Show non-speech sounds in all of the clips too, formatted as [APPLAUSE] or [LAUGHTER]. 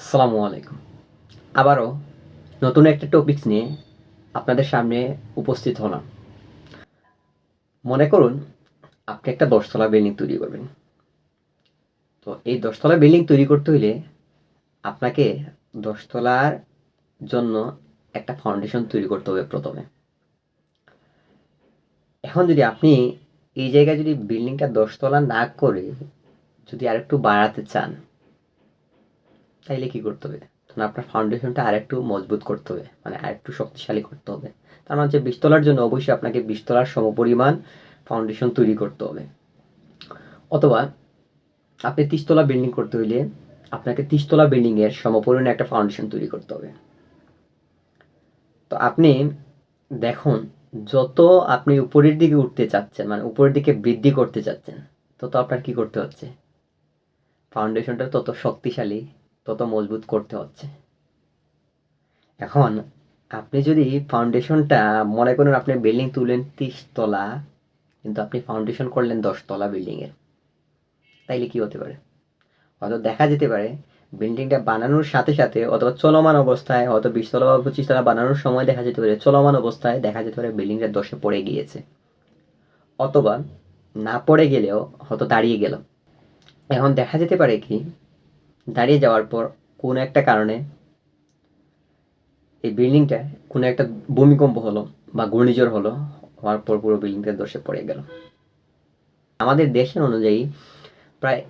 আসসালামু আলাইকুম আবারও নতুন একটা টপিকস নিয়ে আপনাদের সামনে উপস্থিত হলাম। মনে করুন, আপনি একটা দশতলা বিল্ডিং তৈরি করবেন। তো এই দশতলা বিল্ডিং তৈরি করতে হলে আপনাকে দশতলার জন্য একটা ফাউন্ডেশন তৈরি করতে হবে প্রথমে। এখন যদি আপনি এই জায়গায় যদি বিল্ডিংটা দশতলা না করে যদি আরেকটু বাড়াতে চান তাইলে কি করতে হবে? তখন আপনার ফাউন্ডেশনটা আরেকটু মজবুত করতে হবে মানে আরেকটু শক্তিশালী করতে হবে। তার মানে হচ্ছে বিশতলার জন্য অবশ্যই আপনাকে বিশতলার সমপরিমাণ ফাউন্ডেশন তৈরি করতে হবে। অথবা আপনি তিনতলা বিল্ডিং করতে হইলে আপনাকে তিনতলা বিল্ডিংয়ের সমপরিমাণ একটা ফাউন্ডেশন তৈরি করতে হবে। তো আপনি দেখুন, যত আপনি উপরের দিকে উঠতে চাচ্ছেন মানে উপরের দিকে বৃদ্ধি করতে চাচ্ছেন, তত আপনার কি করতে হচ্ছে? ফাউন্ডেশনটা তত শক্তিশালী তত মজবুত করতে হচ্ছে। এখন আপনি যদি ফাউন্ডেশনটা মনে করেন আপনি বিল্ডিং তিরিশ তলা কিন্তু আপনি ফাউন্ডেশন করলেন দশ তলা বিল্ডিংয়ের তাইলে কি হতে পারে? হয়তো দেখা যেতে পারে বিল্ডিংটা বানানোর সাথে সাথে অথবা চলমান অবস্থায়, হয়তো বিশতলা বা পঁচিশ তলা বানানোর সময় দেখা যেতে পারে, চলমান অবস্থায় দেখা যেতে পারে বিল্ডিংটা দশে পড়ে গিয়েছে। অথবা না পড়ে গেলেও হয়তো দাঁড়িয়ে গেল। এখন দেখা যেতে পারে কি দাঁড়িয়ে যাওয়ার পর কোনো একটা কারণে এই বিল্ডিংটা কোনো একটা ভূমিকম্প হলো বা ঘূর্ণিঝড় হলো, হওয়ার পর পুরো বিল্ডিংটা দশে পড়ে গেল। আমাদের দেশের অনুযায়ী প্রায়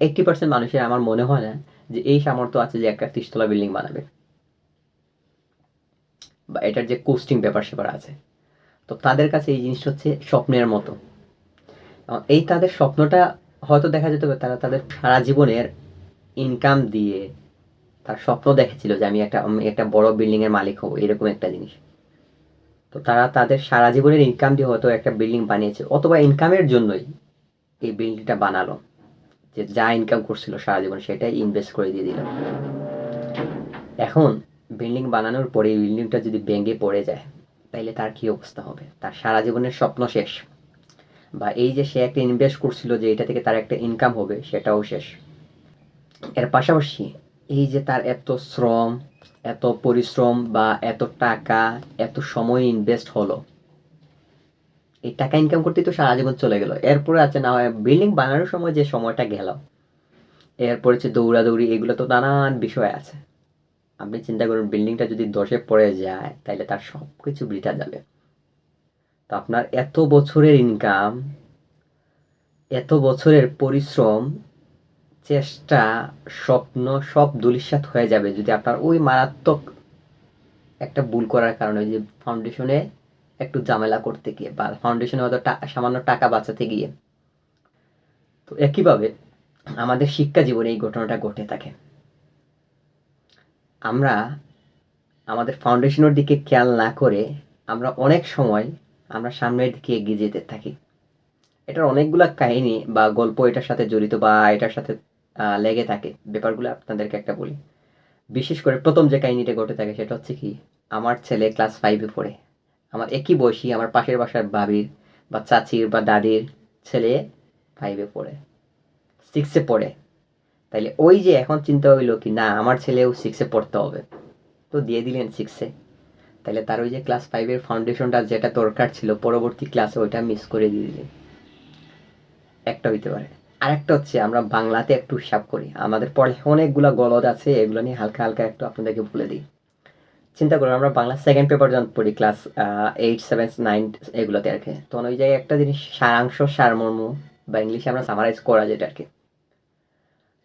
এইটটি পার্সেন্ট মানুষের আমার মনে হয় না যে এই সামর্থ্য আছে যে একটা তিনতলা বিল্ডিং বানাবে। বা এটার যে কোস্টিং ব্যাপার সেপার আছে। তো তাদের কাছে এই জিনিসটা হচ্ছে স্বপ্নের মতো। এই তাদের স্বপ্নটা হয়তো দেখা যেতে পারে, তারা তাদের সারা জীবনের ইনকাম দিয়ে তার স্বপ্ন দেখেছিল যে আমি একটা একটা বড় বিল্ডিং এর মালিক হব, এরকম একটা জিনিস। তো তারা তাদের সারা জীবনের ইনকাম দিয়ে হয়তো একটা বিল্ডিং বানিয়েছে, অথবা ইনকামের জন্যই এই বিল্ডিংটা বানালো। যে যা ইনকাম করছিল সারা জীবন সেটাই ইনভেস্ট করে দিয়ে দিল। এখন বিল্ডিং বানানোর পরে বিল্ডিংটা যদি ভেঙে পড়ে যায়, তাইলে তার কি অবস্থা হবে? তার সারা জীবনের স্বপ্ন শেষ। বা এই যে সে একটা ইনভেস্ট করছিল যে এটা থেকে তার একটা ইনকাম হবে, সেটাও শেষ। এর পাশাপাশি এই যে তার এত শ্রম, এত পরিশ্রম বা এত টাকা, এত সময় ইনভেস্ট হলো, এই টাকা ইনকাম করতেই তো সারা জীবন চলে গেল। এরপরে আছে না হয় বিল্ডিং বানানোর সময় যে সময়টা গেল, এরপরে হচ্ছে দৌড়াদৌড়ি, এগুলো তো নানান বিষয় আছে। আপনি চিন্তা করুন বিল্ডিংটা যদি দশে পড়ে যায় তাহলে তার সব কিছু বৃথা যাবে। তো আপনার এত বছরের ইনকাম এত বছরের পরিশ্রম চেষ্টা, স্বপ্ন সব দুলিশ্বাত হয়ে যাবে যদি আপনার ওই মারাত্মক একটা ভুল করার কারণে যে ফাউন্ডেশনে একটু ঝামেলা করতে গিয়ে বা ফাউন্ডেশনে হয়তো সামান্য টাকা বাঁচাতে গিয়ে। তো একইভাবে আমাদের শিক্ষা জীবনে এই ঘটনাটা ঘটে থাকে। আমরা আমাদের ফাউন্ডেশনের দিকে খেয়াল না করে আমরা অনেক সময় আমরা সামনের দিকে এগিয়ে যেতে থাকি। এটার অনেকগুলা কাহিনী বা গল্প এটার সাথে জড়িত বা এটার সাথে লেগে থাকে। ব্যাপারগুলো আপনাদেরকে একটা বলি। বিশেষ করে প্রথম যে কাহিনিটা ঘটে থাকে, সেটা হচ্ছে কি, আমার ছেলে ক্লাস ফাইভে পড়ে। আমার একই বয়সী আমার পাশের বাসার বাবির বা চাচির বা দাদির ছেলে ফাইভে পড়ে। সিক্সে পড়ে। তাইলে ওই যে এখন চিন্তা হইল কি, না, আমার ছেলেও সিক্সে পড়তে হবে। তো দিয়ে দিলেন সিক্সে তাহলে তার ওই যে ক্লাস ফাইভের ফাউন্ডেশনটা যেটা দরকার ছিল, পরবর্তী ক্লাসে ওইটা মিস করে দিয়ে দিলেন। একটা হইতে পারে। আরেকটা হচ্ছে আমরা বাংলাতে একটু হিসাব করি। আমাদের পরে অনেকগুলো গলদ আছে, এগুলো নিয়ে হালকা হালকা একটু আপনাদেরকে বলে দিই। চিন্তা করুন, আমরা বাংলা সেকেন্ড পেপার যখন পড়ি ক্লাস এইট সেভেন নাইন এগুলোতে আর কি, তখন ওই জায়গায় একটা জিনিস, সারাংশ সারমর্ম বা ইংলিশে আমরা সামারাইজ করা যেটা আর কি।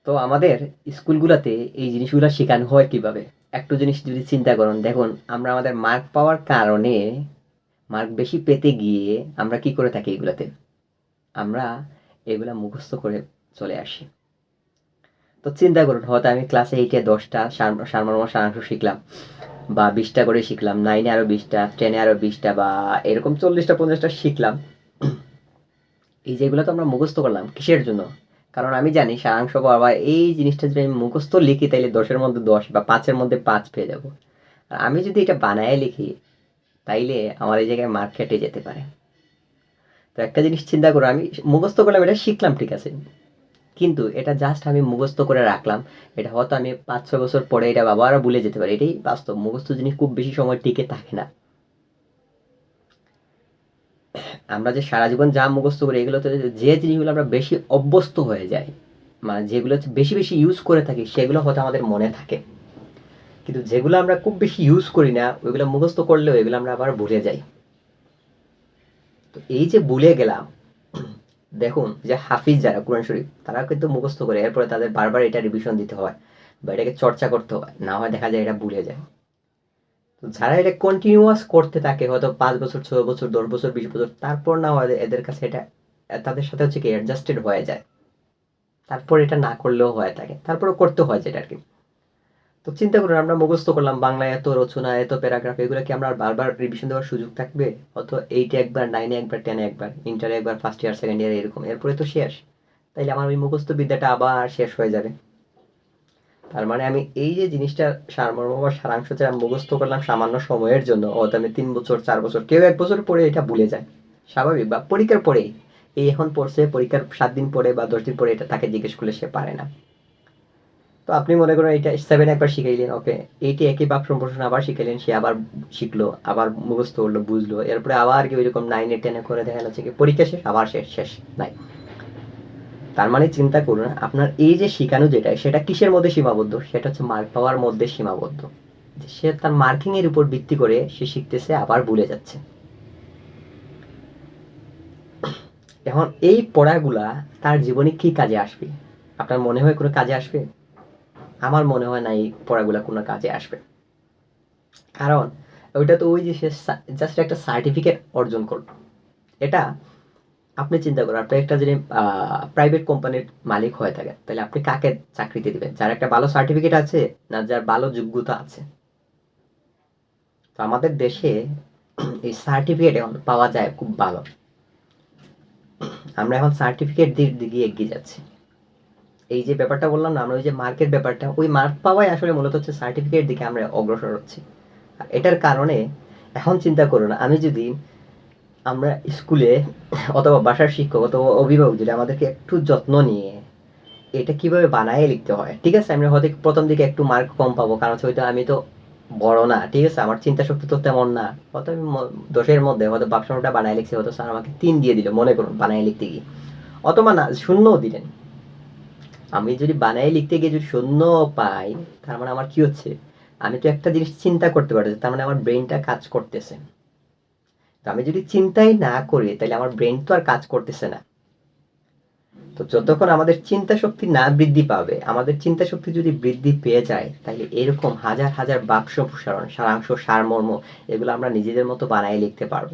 তো আমাদের স্কুলগুলোতে এই জিনিসগুলো শেখানো হয় কীভাবে? একটু জিনিস যদি চিন্তা করুন, দেখুন, আমরা আমাদের মার্ক পাওয়ার কারণে মার্ক বেশি পেতে গিয়ে আমরা কি করে থাকি এগুলাতে? আমরা এগুলা মুখস্থ করে চলে আসি। তো চিন্তা করুন, হয়তো আমি ক্লাসে এইটে দশটা সার- সারমর্ম সারাংশ শিখলাম, বা বিশটা করে শিখলাম নাইনে আরও বিশটা টেনে আরও বিশটা, বা এরকম চল্লিশটা, পঞ্চাশটা শিখলাম। এই যেগুলো তো আমরা মুখস্থ করলাম, কিসের জন্য? কারণ আমি জানি সারাংশ বা এই জিনিসটা যদি আমি মুখস্থ লিখি তাহলে দশের মধ্যে দশ বা পাঁচের মধ্যে পাঁচ পেয়ে যাব। আর আমি যদি এটা বানায় লিখি, তাইলে আমার এই জায়গায় মার্ক কেটে যেতে পারে। তো একটা জিনিস চিন্তা করো, আমি মুখস্থ করলাম, এটা শিখলাম, ঠিক আছে। কিন্তু এটা জাস্ট আমি মুখস্থ করে রাখলাম, এটা হয়তো আমি পাঁচ ছয় বছর পরে এটা আবারও ভুলে যেতে পারি, এটাই বাস্তব। মুখস্থ জিনিস খুব বেশি সময় টিকে থাকে না। আমরা যে সারা জীবন যা মুখস্থ করি এগুলোতে যে জিনিসগুলো আমরা বেশি অভ্যস্ত হয়ে যাই মানে যেগুলো বেশি বেশি ইউজ করে থাকি, সেগুলো হয়তো আমাদের মনে থাকে। কিন্তু যেগুলো আমরা খুব বেশি ইউজ করি না, ওইগুলো মুখস্থ করলেও এগুলো আমরা আবার ভুলে যাই। তো এই যে ভুলে গেলাম, দেখুন যে হাফিজ যারা, কোরআন শরীফ, তারা কিন্তু মুখস্থ করে, এরপরে তাদের বারবার এটা রিভিশন দিতে হয় বা এটাকে চর্চা করতে হয়। না হয় দেখা যায় এটা ভুলে যায়। তো যারা এটা কন্টিনিউয়াস করতে থাকে, হয়তো পাঁচ বছর, ছয় বছর, দশ বছর, বিশ বছর, তারপর না হয় এদের কাছে এটা, তাদের সাথে হচ্ছে কি অ্যাডজাস্টেড হয়ে যায়। তারপর এটা না করলেও হয়ে থাকে। তারপরে করতে হয় যেটা আর কি। তো চিন্তা করুন, আমরা মুখস্থ করলাম বাংলায় এত রচনা, এত প্যারাগ্রাফ, এগুলো কি আমরা বারবার রিভিশন দেওয়ার সুযোগ থাকবে? অত এইটে একবার নাইনে একবার টেনে একবার ইন্টারে একবার ফার্স্ট ইয়ার সেকেন্ড ইয়ার এরকম, এরপরে তো শেষ। তাইলে আমার ওই মুখস্থ বিদ্যাটা আবার শেষ হয়ে যাবে। তার মানে আমি এই যে জিনিসটা সারমর্ম বা সারাংশ যে আমি মুখস্থ করলাম সামান্য সময়ের জন্য হয়তো আমি তিন বছর, চার বছর, কেউ এক বছর পরে এটা ভুলে যায়। স্বাভাবিক, বা পরীক্ষার পরেই। এই এখন পড়ছে, পরীক্ষার সাত দিন পরে বা দশ দিন পরে এটা তাকে জিজ্ঞেস করলে সে পারে না। তো আপনি মনে করেন এটা সেভেন একবার শিখাইলেন ওকে এইটি একই বাক সম্প্রসারণ আবার শিখাইলেন, সে আবার শিখলো, আবার মুখস্থ করল, বুঝলো, এরপরে আবার কি ওইরকম নাইনে টেনে করে দেখা যাচ্ছে কি পরীক্ষা শেষ, আবার শেষ শেষ, নাই। তার মানে চিন্তা করুন, আপনার এই যে শিখানো যেটা, সেটা কিসের মধ্যে সীমাবদ্ধ? সেটা হচ্ছে মার্ক পাওয়ার মধ্যে সীমাবদ্ধ। সে তার মার্কিং এর উপর ভিত্তি করে সে শিখতেছে, আবার ভুলে যাচ্ছে। এখন এই পড়াগুলা তার জীবনে কি কাজে আসবে? আপনার মনে হয় কোনো কাজে আসবে? আমার মনে হয় না এই পড়াগুলা কোনো কাজে আসবে। কারণ ওইটা তো ওই যে সে জাস্ট একটা সার্টিফিকেট অর্জন করল। এটা আপনি চিন্তা করুন, আপনি একটা যদি প্রাইভেট কোম্পানির মালিক হয়ে থাকেন, তাহলে আপনি কাকে চাকরিতে দিবেন? যার একটা ভালো সার্টিফিকেট আছে না যার ভালো যোগ্যতা আছে? তো আমাদের দেশে এই সার্টিফিকেট এখন পাওয়া যায় খুব ভালো। আমরা এখন সার্টিফিকেট দিক দিকে এগিয়ে যাচ্ছি। এই যে ব্যাপারটা বললাম না, আমরা ওই যে মার্কের ব্যাপারটা, ওই মার্ক পাওয়াই আসলে মূলত হচ্ছে সার্টিফিকেট দিকে আমরা অগ্রসর হচ্ছি। এটার কারণে এখন চিন্তা করুন আমি যদি আমরা স্কুলে অথবা বাসার শিক্ষক অথবা অভিভাবক যদি আমাদেরকে একটু যত্ন নিয়ে এটা কীভাবে বানায় লিখতে হয়, ঠিক আছে? আমরা হয়তো প্রথম দিকে একটু মার্ক কম পাবো, কারণ হচ্ছে হয়তো আমি তো বড় না, ঠিক আছে? আমার চিন্তা শক্তি তো তেমন না। হয়তো আমি দশের মধ্যে হয়তো বাক্সটা বানায় লিখছি, হয়তো স্যার আমাকে তিন দিয়ে দিল, মনে করুন, বানায় লিখতে গিয়ে। অথবা না, শূন্যও দিলেন। আমি যদি বানাই লিখতে গিয়ে যদি শূন্য পাই, তার মানে আমার কি হচ্ছে? আমি তো একটা জিনিস চিন্তা করতে পারছি তার মানে আমার ব্রেনটা কাজ করতেছে। তো আমি যদি চিন্তাই না করি, তাহলে আমার ব্রেন তো আর কাজ করতেছে না। তো যতক্ষণ আমাদের চিন্তা শক্তি না বৃদ্ধি পাবে, আমাদের চিন্তা শক্তি যদি বৃদ্ধি পেয়ে যায়, তাহলে এরকম হাজার হাজার বাক্স প্রসারণ সারাংশ, সারমর্ম, এগুলো আমরা নিজেদের মতো বানায় লিখতে পারব।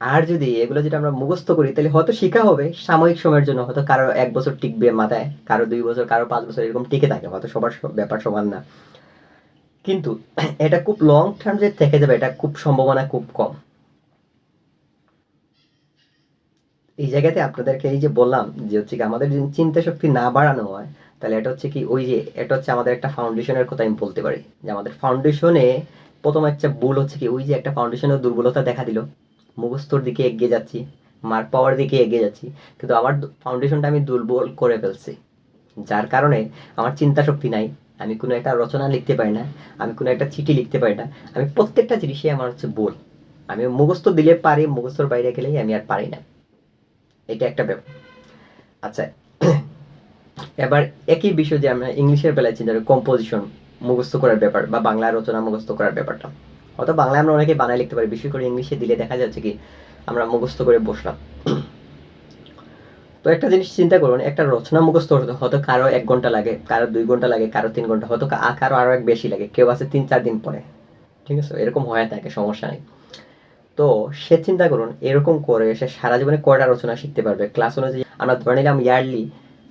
আর যদি এগুলো যেটা আমরা মুখস্থ করি, তাহলে হয়তো শেখা হবে সাময়িক সময়ের জন্য। হয়তো কারও এক বছর টিকবে মাথায়, কারও দুই বছর, কারও পাঁচ বছর, এরকম টিকে থাকে। হয়তো সবার ব্যাপার সমান না। কিন্তু [CLEARS THROAT] এটা খুব লং টার্ম যে থেকে যাবে, এটা খুব সম্ভাবনা খুব কম। এই জায়গাতে আপনাদেরকে এই যে বললাম যে হচ্ছে কি আমাদের যদি চিন্তা শক্তি না বাড়ানো হয়, তাহলে এটা হচ্ছে কি ওই যে, এটা হচ্ছে আমাদের একটা ফাউন্ডেশনের কথা আমি বলতে পারি। যে আমাদের ফাউন্ডেশনে প্রথম একটা ভুল হচ্ছে কি, ওই যে একটা ফাউন্ডেশনের দুর্বলতা দেখা দিল। মুখস্থর দিকে এগিয়ে যাচ্ছি মার্ক পাওয়ার দিকে এগিয়ে যাচ্ছি, কিন্তু আমার ফাউন্ডেশনটা আমি দুর্বল করে ফেলছি, যার কারণে আমার চিন্তা শক্তি নাই, আমি কোনো একটা রচনা লিখতে পারি না, আমি কোনো একটা চিঠি লিখতে পারি না, আমি প্রত্যেকটা জিনিসই আমার হচ্ছে ভুল, আমি মুখস্থ দিলে পারি, মুখস্থর বাইরে গেলেই আমি আর পারি না, এটা একটা ব্যাপার। আচ্ছা [CLEARS THROAT] এবার একই বিষয় যে আমরা ইংলিশের বেলায় চিন্তা করি কম্পোজিশন মুখস্থ করার ব্যাপার বা বাংলা রচনা মুখস্থ করার ব্যাপারটা। হয়তো বাংলায় আমরা অনেকে বানায় লিখতে পারি বিশেষ করে ইংলিশে দিলে দেখা যাচ্ছে কি আমরা মুখস্থ করে বসলাম। তো একটা জিনিস চিন্তা করুন, একটা রচনা মুখস্থ করতে হয়তো কারও এক ঘণ্টা লাগে, কারও দুই ঘণ্টা লাগে, কারও তিন ঘণ্টা, হয়তো কারও আরও এক বেশি লাগে, কেউ আছে তিন চার দিন পরে। ঠিক আছে? এরকম হয়ে থাকে সমস্যা নেই। তো সে চিন্তা করুন, এরকম করে সে সারা জীবনে কয়টা রচনা শিখতে পারবে? ক্লাস অনুযায়ী আমরা ধরে নিলাম ইয়ারলি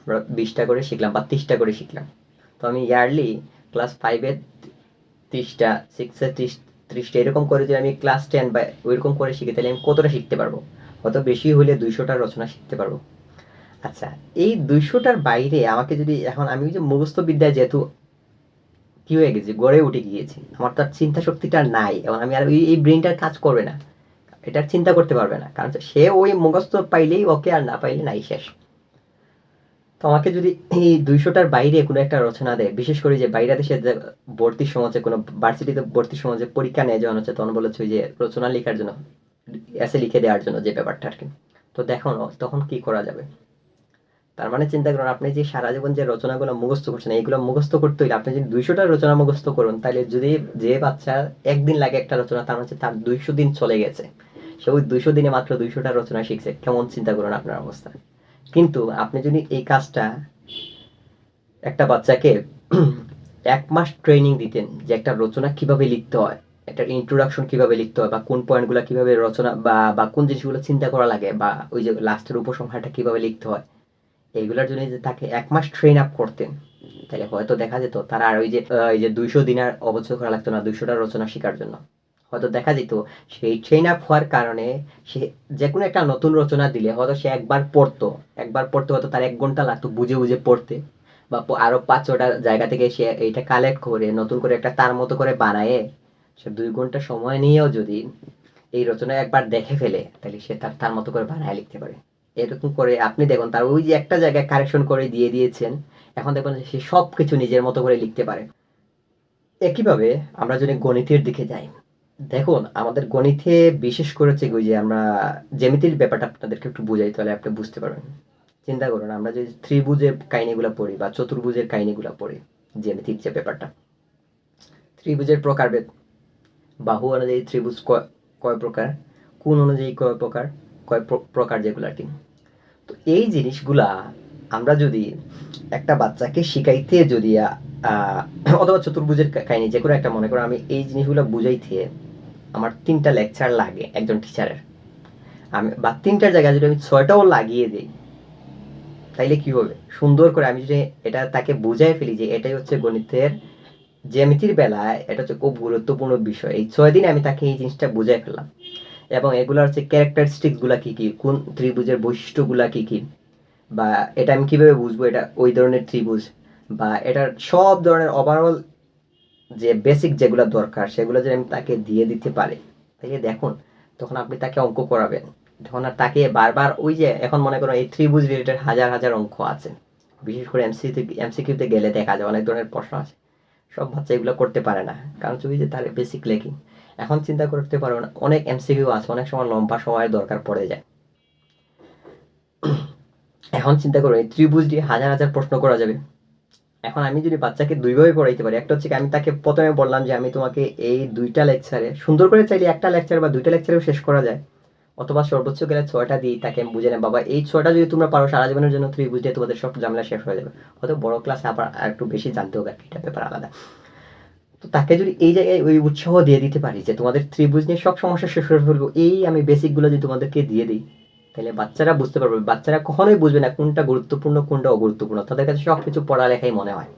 আমরা বিশটা করে শিখলাম বা তিরিশটা করে শিখলাম। তো আমি ইয়ারলি ক্লাস ফাইভে ত্রিশটা সিক্সে ত্রিশ ত্রিশটা, এরকম করে যদি আমি ক্লাস টেন বা ওইরকম করে শিখি, তাহলে আমি কতটা শিখতে পারব? হয়তো বেশি হলে দুইশোটা রচনা শিখতে পারব? আচ্ছা এই দুইশোটার বাইরে আমাকে যদি এখন আমি যে মুখস্থ বিদ্যায় যেহেতু কি হয়ে গেছি, গড়ে উঠে গিয়েছি, আমার তো আর চিন্তা শক্তিটা নাই, এবং আমি আর এই ব্রেনটার কাজ করবে না, এটা চিন্তা করতে পারবে না, কারণ সে ওই মুখস্থ পাইলেই ওকে আর না পাইলে নাই শেষ। তো আমাকে যদি এই দুইশোটার বাইরে কোনো একটা রচনা দেয়, বিশেষ করে যে বাইরে দেশে যে ভর্তির সমাজে কোনো ভার্সিটিতে ভর্তির সমাজে পরীক্ষা নেয় যখন হচ্ছে, তখন বলেছে যে রচনা লেখার জন্য এসে লিখে দেওয়ার জন্য যে ব্যাপারটা আর কি। তো দেখুন তখন কি করা যাবে? তার মানে চিন্তা করুন, আপনি যে সারা জীবন যে রচনাগুলো মুখস্থ করছেন, এইগুলো মুখস্থ করতে হইলে আপনি যদি দুইশোটা রচনা মুখস্থ করুন, তাহলে যদি যে বাচ্চা একদিন লাগে একটা রচনা, তার হচ্ছে তার দুইশো দিন চলে গেছে। সে ওই দুইশো দিনে মাত্র দুইশোটা রচনা শিখছে। কেমন চিন্তা করুন আপনার অবস্থা? কিন্তু আপনি যদি এই কাজটা একটা বাচ্চাকে এক মাস ট্রেনিং দিতেন যে একটা রচনা কীভাবে লিখতে হয়, একটা ইন্ট্রোডাকশন কীভাবে লিখতে হয়, বা কোন পয়েন্টগুলো কীভাবে রচনা, বা বা কোন জিনিসগুলো চিন্তা করা লাগে, বা ওই যে লাস্টের উপসংহারটা কীভাবে লিখতে হয়, এইগুলোর জন্য যে তাকে এক মাস ট্রেন আপ করতেন, তাহলে হয়তো দেখা যেত তারা আর ওই যে এই যে দুইশো দিন আর অবচয় করা লাগতো না, দুইশোটা রচনা শেখার জন্য। হয়তো দেখা যেত সেই ট্রেন আপ হওয়ার কারণে সে যে কোনো একটা নতুন রচনা দিলে হয়তো সে একবার পড়তো, একবার পড়তে হয়তো তার এক ঘণ্টা লাগতো বুঝে বুঝে পড়তে বা প- আরও পাঁচ ছটা জায়গা থেকে সে এইটা কালেক্ট করে, নতুন করে একটা তার মতো করে বানায় সে দুই ঘণ্টা সময় নিয়েও যদি এই রচনা একবার দেখে ফেলে, তাহলে সে তার তার মতো করে বানায় লিখতে পারে। এরকম করে আপনি দেখুন, তার ওই যে একটা জায়গায় কারেকশন করে দিয়ে দিয়েছেন, এখন দেখুন সে সব কিছু নিজের মতো করে লিখতে পারে। একইভাবে আমরা যদি গণিতের দিকে যাই দেখুন, আমাদের গণিতে বিশেষ করে হচ্ছে ওই যে আমরা জ্যামিতির ব্যাপারটা আপনাদেরকে একটু বুঝাই, তাহলে আপনি বুঝতে পারবেন। চিন্তা করুন, আমরা যদি ত্রিভুজের কাহিনীগুলো পড়ি বা চতুর্ভুজের কাহিনীগুলো পড়ি জ্যামিতিক যে ব্যাপারটা। ত্রিভুজের প্রকারভেদ, বাহু অনুযায়ী ত্রিভুজ কয় প্রকার কোন অনুযায়ী কয় প্রকার, কয় প্র- প্রকার যেগুলো আর কি। তো এই জিনিসগুলা আমরা যদি একটা বাচ্চাকে শিখাইতে যদি অথবা চতুর্ভুজের কাহিনী, যে কোনো একটা, মনে করো আমি এই জিনিসগুলো বুঝাইতে আমার তিনটা লেকচার লাগে একজন টিচারের আমি, বা তিনটার জায়গায় যদি আমি ছয়টাও লাগিয়ে দিই, তাইলে কি হবে? সুন্দর করে আমি যদি এটা তাকে বুঝাই ফেলি যে এটাই হচ্ছে গণিতের জ্যামিতির বেলায় এটা হচ্ছে খুব গুরুত্বপূর্ণ বিষয়। এই ছয় দিনে আমি তাকে এই জিনিসটা বুঝাই ফেললাম। এবং এগুলো হচ্ছে ক্যারেক্টারিস্টিক্সগুলা কি কি? কোন ত্রিভুজের বৈশিষ্ট্যগুলা কি কি? বা এটা আমি কীভাবে বুঝব? এটা ওই ধরনের ত্রিভুজ বা এটার সব ধরনের ওভারঅল যে বেসিক যেগুলো দরকার, সেগুলো যদি আমি তাকে দিয়ে দিতে পারি তাহলে দেখুন, তখন আপনি তাকে অঙ্ক করাবেন। তখন আর তাকে বারবার ওই যে এখন মনে করো এই ত্রিভুজ রিলেটেড হাজার হাজার অঙ্ক আছে, বিশেষ করে এমসিতে এমসিকিউতে গেলে দেখা যায় অনেক ধরনের প্রশ্ন আছে সব বাচ্চা এগুলো করতে পারে না, কারণ তুমি যে তার বেসিক লেখি এখন চিন্তা করতে পারো না, অনেক এমসিকিউ আছে, অনেক সময় লম্বা সময়ের দরকার পড়ে যায়। এখন চিন্তা করো, এই ত্রিভুজ দিয়ে হাজার হাজার প্রশ্ন করা যাবে। এখন আমি যদি বাচ্চাকে দুইভাবে পড়াইতে পারি, একটা হচ্ছে আমি তাকে প্রথমে বললাম যে আমি তোমাকে এই দুইটা লেকচারে, সুন্দর করে চাইলে একটা লেকচার বা দুইটা লেকচারেও শেষ করা যায়। অথবা সর্বোচ্চ গেলে ছয়টা দিই তাকে আমি বুঝে নেব বাবা, এই ছয়টা যদি তোমরা পারো, সারা জীবনের জন্য ত্রিভুজ দিয়ে তোমাদের সব ঝামেলা শেষ হয়ে যাবে। হয়তো বড় ক্লাসে আবার একটু বেশি জানতে হবে এটা ব্যাপার আলাদা। তো তাকে যদি এই জায়গায় ওই উৎসাহ দিয়ে দিতে পারি যে তোমাদের ত্রিভুজ নিয়ে সব সমস্যা শেষ করে ফেলব, এই আমি বেসিকগুলো যদি তোমাদেরকে দিয়ে দিই তাহলে বাচ্চারা বুঝতে পারবে, বাচ্চারা কখনোই বুঝবে না কোনটা গুরুত্বপূর্ণ, কোনটা অগুরুত্বপূর্ণ। তাদের কাছে সব কিছু পড়ালেখাই মনে হয়।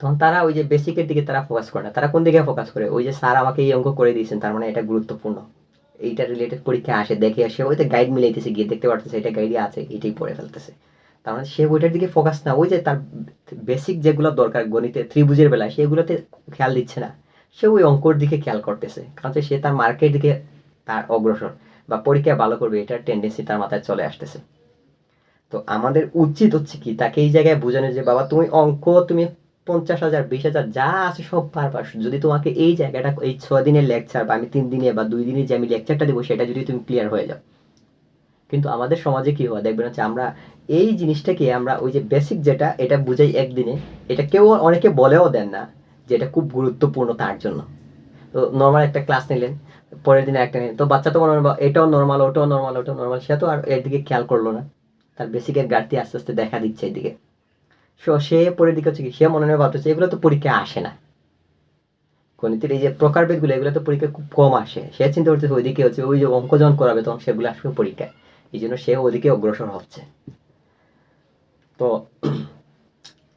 তখন তারা ওই যে বেসিকের দিকে তারা ফোকাস করে না। তারা কোন দিকে ফোকাস করে? ওই যে স্যার আমাকে এই অঙ্ক করে দিয়েছেন, তার মানে এটা গুরুত্বপূর্ণ। এইটা রিলেটেড পরীক্ষা আসে, দেখে আসে ওইতে গাইড মিলাইতেছে, গিয়ে দেখতে পারতেছে, এটা গাইডে আছে, এটাই পড়ে ফেলতেছে। তার মানে সে ওইটার দিকে ফোকাস না, ওই যে তার বেসিক যেগুলো দরকার, গণিতে ত্রিভুজের বেলায়, সেগুলোতে খেয়াল দিচ্ছে না। সে ওই অঙ্কর দিকে খেয়াল করতেছে, কারণ সে তার মার্কের দিকে তার অগ্রসর। বা পরীক্ষায় ভালো করবে, এটার টেন্ডেন্সি তার মাথায় চলে আসতেছে। তো আমাদের উচিত হচ্ছে কি, তাকে এই জায়গায় বোঝানো যে, বাবা, তুমি অঙ্ক, তুমি পঞ্চাশ হাজার, বিশ হাজার, যা আছে সব পারবা যদি তোমাকে এই জায়গাটা, এই ছয় দিনের লেকচার বা আমি তিন দিনে বা দুই দিনে যে আমি লেকচারটা দেবো, সেটা যদি তুমি ক্লিয়ার হয়ে যাও। কিন্তু আমাদের সমাজে কি হয়, দেখবেন হচ্ছে আমরা এই জিনিসটাকে আমরা ওই যে বেসিক যেটা, এটা বুঝাই একদিনে, এটা কেউ অনেকে বলেও দেন না যে, এটা খুব গুরুত্বপূর্ণ তার জন্য। তো নর্মাল একটা ক্লাস নিলেন পরের দিনে একটা নিলেন তো বাচ্চা তো মনে হয় এটাও নর্মাল ওটাও নর্মাল ওটাও নর্মাল সে তো আর এর দিকে খেয়াল করল না। তার বেসিকের ঘাটতি আস্তে আস্তে দেখা দিচ্ছে এদিকে। সো সে পরের দিকে হচ্ছে কি, সে মনে মনে ভাবতেছে, এগুলো তো পরীক্ষায় আসে না। গণিতের এই যে প্রকারভেদগুলো, এগুলো তো পরীক্ষায় খুব কম আসে। সে চিন্তা করতেছে ওইদিকে হচ্ছে, ওই যে অঙ্ক যখন করাবে, তখন সেগুলো আসবে পরীক্ষায়। এই জন্য সে ওদিকে অগ্রসর হচ্ছে। তো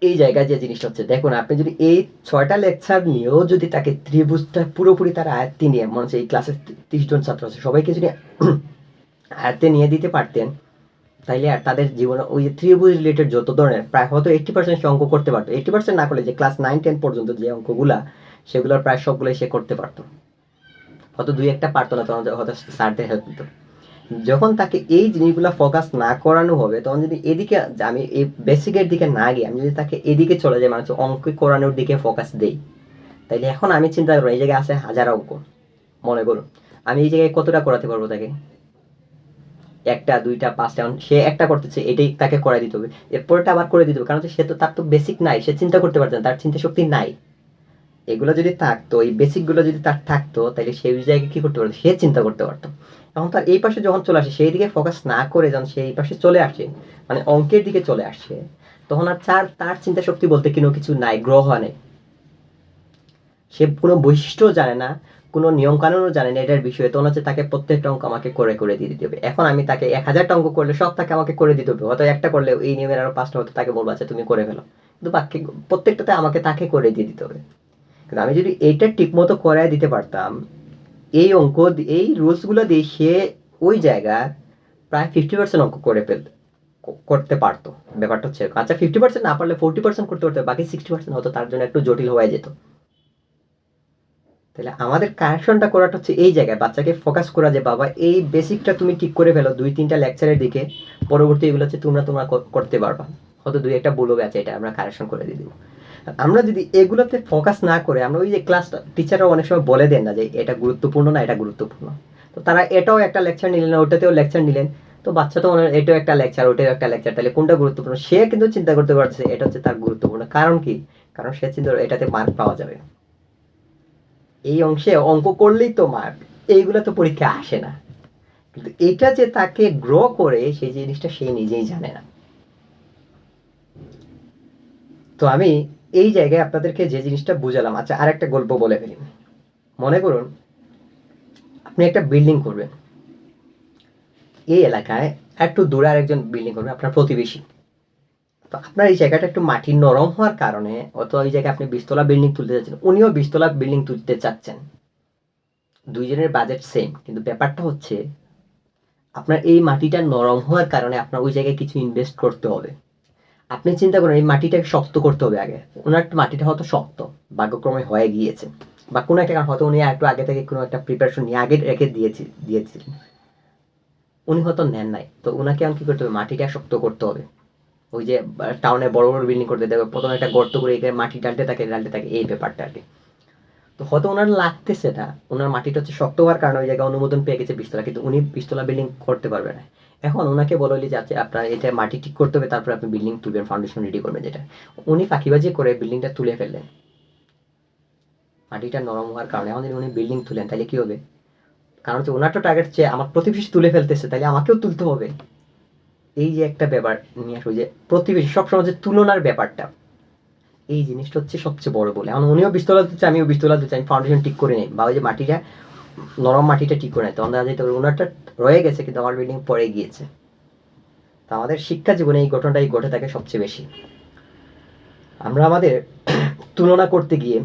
এই জায়গায় যে জিনিসটা হচ্ছে, দেখুন, আপনি যদি এই ছয়টা লেকচার নিয়েও যদি তাকে ত্রিভুজটা পুরোপুরি তার আয়ত্তে নিয়ে, মনে এই ক্লাসে তিরিশ জন ছাত্র আছে, সবাইকে যদি [CLEARS THROAT] আয়ত্তে নিয়ে দিতে পারতেন, তাইলে আর তাদের জীবনে ওই যে ত্রিভুজ রিলেটেড যত ধরনের, প্রায় হয়তো এইট্টি পার্সেন্ট সে অঙ্ক করতে পারতো। এইট্টি পার্সেন্ট না করলে যে ক্লাস নাইন টেন পর্যন্ত যে অঙ্কগুলা, সেগুলোর প্রায় সবগুলোই সে করতে পারতো। হয়তো দুই একটা পারতো না, তখন হয়তো স্যারদের হেল্প দিত যখন তাকে এই জিনিসগুলো ফোকাস না করানো হবে, তখন যদি এদিকে আমি এই বেসিকের দিকে না গিয়ে, আমি যদি তাকে এদিকে চলে যাই মানে হচ্ছে অঙ্ক করানোর দিকে ফোকাস দেই, তাইলে এখন আমি চিন্তা করব, এই জায়গায় আছে হাজার অঙ্ক। মনে করুন, আমি এই জায়গায় কতটা করাতে পারব তাকে? একটা, দুইটা, পাঁচটা সে একটা করতেছে, এটাই তাকে করে দিতে হবে। এরপরটা আবার করে দিতে হবে, কারণ সে তো, তার তো বেসিক নাই, সে চিন্তা করতে পারছে না, তার চিন্তা শক্তি নাই। এগুলো যদি থাকতো, এই বেসিকগুলো যদি তার থাকতো তাহলে সেই জায়গায় কি করতে পারতো? সে চিন্তা করতে পারতো। এখন তার এই পাশে যখন চলে আসে, সেই দিকে ফোকাস না করে যখন সেই পাশে চলে আসে মানে অঙ্কের দিকে চলে আসে, তখন আর তার তার চিন্তা শক্তি বলতে কোনো কিছু নাই, গ্রহ নেই। সে কোনো বৈশিষ্ট্য জানে না, কোনো নিয়ম কানুনও জানে না এটার বিষয়ে, তখন হচ্ছে তাকে প্রত্যেকটা অঙ্ক আমাকে করে করে দিয়ে দিতে হবে। এখন আমি তাকে এক হাজারটা অঙ্ক করলে সব তাকে আমাকে করে দিতে হবে, হয়তো একটা করলে এই নিয়মের আরও পাঁচটা হতো তাকে বলব আচ্ছা তুমি করে ফেলো। কিন্তু বাকি প্রত্যেকটাতে আমাকে তাকে করে দিয়ে দিতে হবে। কিন্তু আমি যদি এইটা ঠিকমতো করায় দিতে পারতাম এই অঙ্ক এই রুলসগুলো দিয়ে সে ওই জায়গা প্রায় ফিফটি পার্সেন্ট অঙ্ক করে ফেল করতে পারতো। ব্যাপারটা হচ্ছে আচ্ছা ফিফটি পার্সেন্ট না পারলে ফোর্টি পার্সেন্ট করতে পারতো, বাকি সিক্সটি পার্সেন্ট হতো তার জন্য একটু জটিল হয়ে যেত। তাহলে আমাদের কারেকশনটা করাটা হচ্ছে এই জায়গায়। বাচ্চাকে ফোকাস করা যে, বাবা, এই বেসিকটা তুমি ঠিক করে ফেলো দুই, তিনটা লেকচারের দিকে। পরবর্তী এগুলো হচ্ছে তোমরা তোমরা করতে পারবা। হয়তো দুই, একটা বলবে আছে এটা আমরা কারেকশন করে দিয়ে দেবো। আমরা যদি এগুলোতে ফোকাস না করে, আমরা ওই যে ক্লাসটা টিচাররা অনেক সময় বলে দেন না যে এটা গুরুত্বপূর্ণ না, এটা গুরুত্বপূর্ণ। তো তারা এটাও একটা লেকচার নিলেন, ওটাতেও লেকচার নিলেন। তো বাচ্চা তো এটাও একটা লেকচার ওটাও একটা লেকচার তাহলে কোনটা গুরুত্বপূর্ণ? সে কিন্তু চিন্তা করতে পারছে এটা হচ্ছে তার গুরুত্বপূর্ণ। কারণ কি? কারণ সে চিন্তা এটাতে মার্ক পাওয়া যাবে। এই অংশে অঙ্ক করলেই তো মার্ক এইগুলো তো পরীক্ষা আসে না। কিন্তু এটা যে তাকে গ্রো করে, সেই জিনিসটা সে নিজেই জানে না। তো আমি এই জায়গায় আপনাদেরকে যে জিনিসটা বুঝালাম আচ্ছা আর একটা গল্প বলে ফেলি। মনে করুন, আপনি একটা বিল্ডিং করবেন। এই এলাকায় একটু দূরে আরেকজন বিল্ডিং করবেন আপনার প্রতিবেশী। তো আপনার এই জায়গাটা একটু মাটি নরম হওয়ার কারণে, অথবা ওই জায়গায় আপনি বিস্তলা বিল্ডিং তুলতে চাচ্ছেন উনিও বিস্তলা বিল্ডিং তুলতে চাচ্ছেন। দুইজনের বাজেট সেম কিন্তু ব্যাপারটা হচ্ছে, আপনার এই মাটিটা নরম হওয়ার কারণে আপনার ওই জায়গায় কিছু ইনভেস্ট করতে হবে। আপনি চিন্তা করেন, এই মাটিটাকে শক্ত করতে হবে আগে। ওনার মাটিটা হয়তো শক্ত, ভাগ্যক্রমে হয়ে গিয়েছে। বা কোনো একটা কারণ হয়তো উনি একটু আগে থেকে কোনো একটা প্রিপারেশন নিয়ে আগে রেখে দিয়েছি, দিয়েছিলেন। উনি হয়তো নেন নাই। তো ওনাকে এখন কি করতে হবে? মাটিটা শক্ত করতে হবে। ওই যে টাউনে বড় বড় বিল্ডিং করতে দেবে প্রথমে একটা গর্ত করে এখানে মাটি ডালতে থাকে ডালতে থাকে, এই ব্যাপারটা আর কি। তো হয়তো ওনার লাগতেছে না ওনার মাটিটা হচ্ছে শক্ত হওয়ার কারণে ওই জায়গায় অনুমোদন পেয়ে গেছে বিস্তলা কিন্তু উনি বিস্তলা বিল্ডিং করতে পারবে না। এখন ওনাকে বললি যে আচ্ছা আপনার এটা মাটি ঠিক করতে হবে, তারপর আপনি বিল্ডিং তুলবেন ফাউন্ডেশন রেডি করবেন। যেটা উনি ফাঁকিবাজি করে বিল্ডিংটা তুলে ফেললেন। মাটিটা নরম হওয়ার কারণে যদি উনি বিল্ডিং তুলেন, তাহলে কি হবে? কারণ হচ্ছে ওনার তো টার্গেট চেয়ে আমার প্রতিবেশী তুলে ফেলতেছে, তাহলে আমাকেও তুলতে হবে। এই যে একটা ব্যাপার নিয়ে আসো যে, প্রতিবেশী, সবসময় যে তুলনার ব্যাপারটা, এই জিনিসটা হচ্ছে সবচেয়ে বড় বলে। এখন উনিও বিস্তলা দিচ্ছে আমিও বিস্তলা দিচ্ছি আমি ফাউন্ডেশন ঠিক করে নিই। বা ওই যে মাটিটা নরম মাটিটা ঠিক করে নেয় আমরা দেখা যায় তো ওনারটা রয়ে গেছে, কিন্তু আমার বিল্ডিং পড়ে গিয়েছে। তো আমাদের শিক্ষা জীবনে এই ঘটনাটাই ঘটে থাকে সবচেয়ে বেশি। আমরা আমাদের [CLEARS THROAT] তুলনা করতে গিয়ে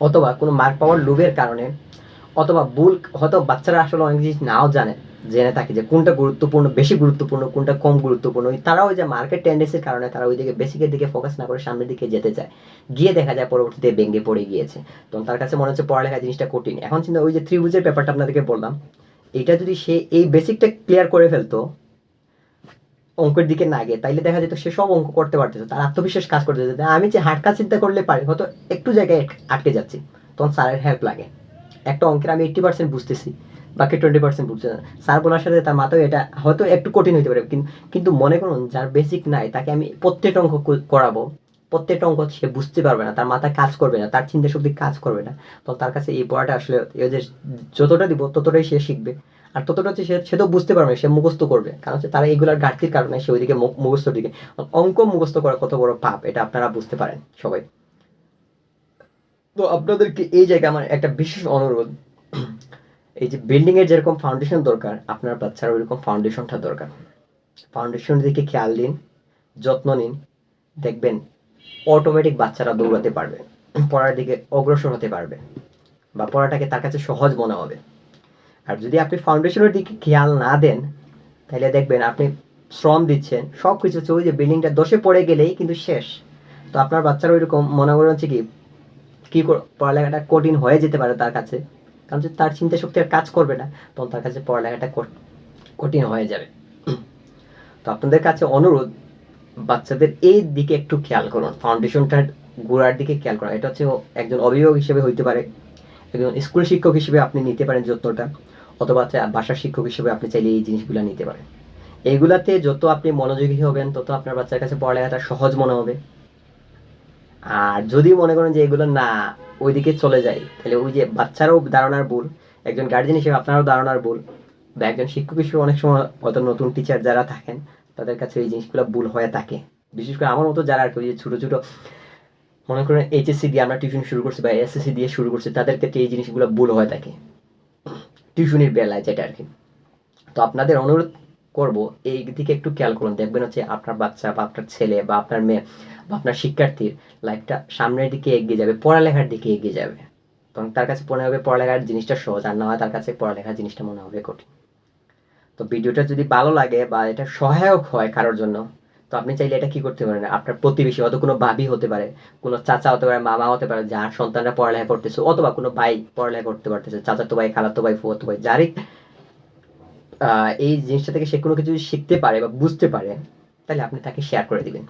অথবা কোনো মার্ক পাওয়ার লোভের কারণে অথবা ভুল, হয়তো বাচ্চারা আসলে অনেক জিনিস নাও জানে জেনে থাকে যে কোনটা গুরুত্বপূর্ণ, বেশি গুরুত্বপূর্ণ, কোনটা কম গুরুত্বপূর্ণ। তারা ওই যে মার্কেট টেন্ডেন্সির কারণে তারা ওই দিকে বেসিকের দিকে ফোকাস না করে সামনের দিকে যেতে চায়। গিয়ে দেখা যায় পরবর্তীতে ভেঙে পড়ে গিয়েছে। তখন তার কাছে মনে হচ্ছে পড়ালেখা জিনিসটা কঠিন। এখন চিন্তা ওই যে ত্রিভুজের ব্যাপারটা আপনাদেরকে বললাম, এটা যদি সে এই বেসিকটা ক্লিয়ার করে ফেলতো, অঙ্কের দিকে না গিয়ে, তাইলে দেখা যেত সে সব অঙ্ক করতে পারতেছে। তার আত্মবিশ্বাস কাজ করতে যেত আমি যে হাটকা চিন্তা করলে পারি, হয়তো একটু জায়গায় আটকে যাচ্ছি। তখন স্যারের হেল্প লাগে। একটা অঙ্কের আমি এইট্টি পার্সেন্ট বুঝতেছি। বাকি টোয়েন্টি পার্সেন্ট বুঝছে না। স্যার বলার সাথে তার মাথায় এটা হয়তো একটু কঠিন হতে পারে। কিন্তু মনে করুন, যার বেসিক নাই, তাকে আমি প্রত্যেকটা অঙ্ক করাবো। প্রত্যেকটা অঙ্ক সে বুঝতে পারবে না, তার মাথায় কাজ করবে না, তার চিন্তা শক্তি কাজ করবে না। তো তার কাছে এই পড়াটা আসলে এই যে যতটা দিব, ততটাই সে শিখবে। আর ততটা হচ্ছে সে তো বুঝতে পারবে সে মুখস্থ করবে। কারণ হচ্ছে তারা এইগুলোর ঘাটতির কারণে সে ওইদিকে মুখ- মুখস্থর দিকে অঙ্ক মুখস্থ করা কত বড় পাপ, এটা আপনারা বুঝতে পারেন সবাই। তো আপনাদেরকে এই জায়গায় আমার একটা বিশেষ অনুরোধ। এই যে বিল্ডিং এর যেরকম ফাউন্ডেশন দরকার, আপনার বাচ্চার ওইরকম ফাউন্ডেশনটা দরকার। ফাউন্ডেশনের দিকে খেয়াল দিন, যত্ন নিন, দেখবেন অটোমেটিক বাচ্চারা দৌড়াতে পারবে, পড়ার দিকে অগ্রসর হতে পারবে বা পড়াটাকে তার কাছে সহজ মনে হবে। আর যদি আপনি ফাউন্ডেশনের দিকে খেয়াল না দেন, তাহলে দেখবেন আপনি শ্রম দিচ্ছেন সব কিছু হচ্ছে ওই যে বিল্ডিংটা দোষে পড়ে গেলেই কিন্তু শেষ। তো আপনার বাচ্চার ওইরকম মনে করেন হচ্ছে কি কি পড়ালেখাটা কঠিন হয়ে যেতে পারে তার কাছে। কারণ তার চিন্তা শক্তি আর কাজ করবে না, তখন তার কাছে পড়ালেখাটা কঠিন হয়ে যাবে। তো আপনাদের কাছে অনুরোধ, বাচ্চাদের এই দিকে একটু খেয়াল করুন ফাউন্ডেশনটার গোড়ার দিকে খেয়াল করুন এটা হচ্ছে একজন অভিভাবক হিসেবে হইতে পারে, একজন স্কুল শিক্ষক হিসেবে আপনি নিতে পারেন যত্নটা, অথবা বাসার শিক্ষক হিসেবে আপনি চাইলে এই জিনিসগুলো নিতে পারেন। এইগুলাতে যত আপনি মনোযোগী হবেন, তত আপনার বাচ্চার কাছে পড়ালেখাটা সহজ মনে হবে। আর যদি মনে করেন যে এগুলো না ওইদিকে চলে যায়। তাহলে ওই যে বাচ্চারও ধারণার ভুল, একজন গার্জেন হিসেবে আপনারও ধারণার ভুল বা একজন শিক্ষক হিসেবে অনেক সময় হয়তো নতুন টিচার যারা থাকেন, তাদের কাছে এই জিনিসগুলো ভুল হয়ে থাকে। বিশেষ করে আমার মতো যারা আর কি, ওই যে ছোটো ছোটো মনে করেন এইচএসসি দিয়ে আমরা টিউশন শুরু করছি বা এসএসসি দিয়ে শুরু করছি, তাদের ক্ষেত্রে এই জিনিসগুলো ভুল হয়ে থাকে। টিউশনির বেলায় যেটা আর কি। তো আপনাদের অনুরোধ করব, এই দিকে একটু খেয়াল করুন। দেখবেন হচ্ছে আপনার বাচ্চা বা আপনার ছেলে বা আপনার মেয়ে বা আপনার শিক্ষার্থীর লাইফটা সামনের দিকে এগিয়ে যাবে, পড়ালেখার দিকে এগিয়ে যাবে। তখন তার কাছে মনে হবে পড়ালেখার জিনিসটা সহজ, আর না হয় তার কাছে পড়ালেখার জিনিসটা মনে হবে কঠিন। তো ভিডিওটা যদি ভালো লাগে বা এটা সহায়ক হয় কারোর জন্য, তো আপনি চাইলে এটা কি করতে পারেন? আপনার প্রতিবেশী হয়তো কোনো ভাবি হতে পারে, কোনো চাচা হতে পারে, মামা হতে পারে, যার সন্তানরা পড়ালেখা করতেছে, অথবা কোনো ভাই পড়ালেখা করতে পারতেছে, চাচাতো ভাই, খালাতো ভাই, ফুয়াতো ভাই, যারই এই জিনিসটা থেকে সে কোনো কিছু শিখতে পারে বা বুঝতে পারে, তাহলে আপনি তাকে শেয়ার করে দিবেন।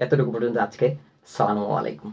এতটুকু পর্যন্ত আজকে। সালামু আলাইকুম।